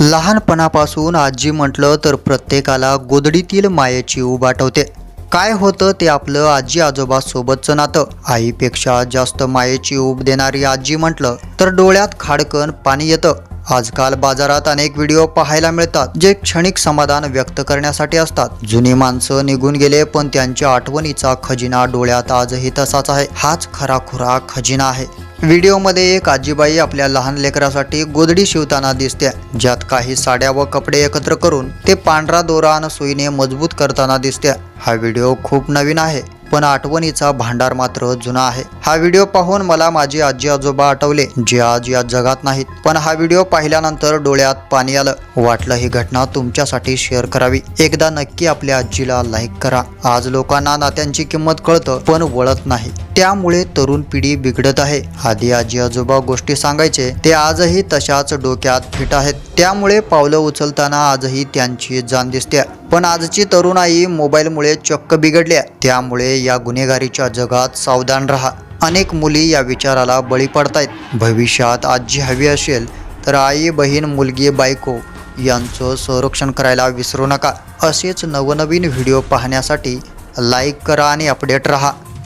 लहानपणापासून आजी म्हटलं तर प्रत्येकाला गोदडीतील मायेची ऊब आठवते. काय होतं ते आपलं आजी आजोबासोबतचं नातं. आईपेक्षा जास्त मायेची ऊब देणारी आजी म्हटलं तर डोळ्यात खाडकन पाणी येतं. आजकाल बाजारात अनेक व्हिडिओ पाहायला मिळतात जे क्षणिक समाधान व्यक्त करण्यासाठी असतात. जुनी माणसं निघून गेले पण त्यांच्या आठवणीचा खजिना डोळ्यात आजही तसाच आहे. हाच खराखुरा खजिना आहे. व्हिडिओमध्ये एक आजीबाई आपल्या लहान लेकरासाठी गोदडी शिवताना दिसते. ज्यात काही साड्या व कपडे एकत्र करून ते पांढरा दोरा आणि सुईने मजबूत करताना दिसते. हा व्हिडिओ खूप नवीन आहे. पण आठवणीचा भांडार मात्र जुना आहे. हा व्हिडिओ पाहून मला माझी आजी आजोबा आठवले जे आज या जगात नाहीत. पण हा व्हिडिओ पाहिल्यानंतर डोळ्यात पाणी आलं. वाटलं ही घटना तुमच्यासाठी शेअर करावी. एकदा नक्की आपल्या आजीला लाईक करा. आज लोकांना नात्यांची किंमत कळतं पण वळत नाही. त्यामुळे तरुण पिढी बिघडत आहे. आधी आजी आजोबा गोष्टी सांगायचे ते आजही तशाच डोक्यात फिट आहेत. त्यामुळे पावलं उचलताना आजही त्यांची जाण दिसते. पण आजची तरुणाई मोबाईलमुळे चक्क बिघडल्या. त्यामुळे या गुन्हेगारीच्या जगात सावधान राहा. अनेक मुली या विचाराला बळी पडतायत. भविष्यात आजी हवी असेल तर आई बहीण मुलगी बायको यांचं संरक्षण करायला विसरू नका. असेच नवनवीन व्हिडिओ पाहण्यासाठी लाईक करा आणि अपडेट रहा.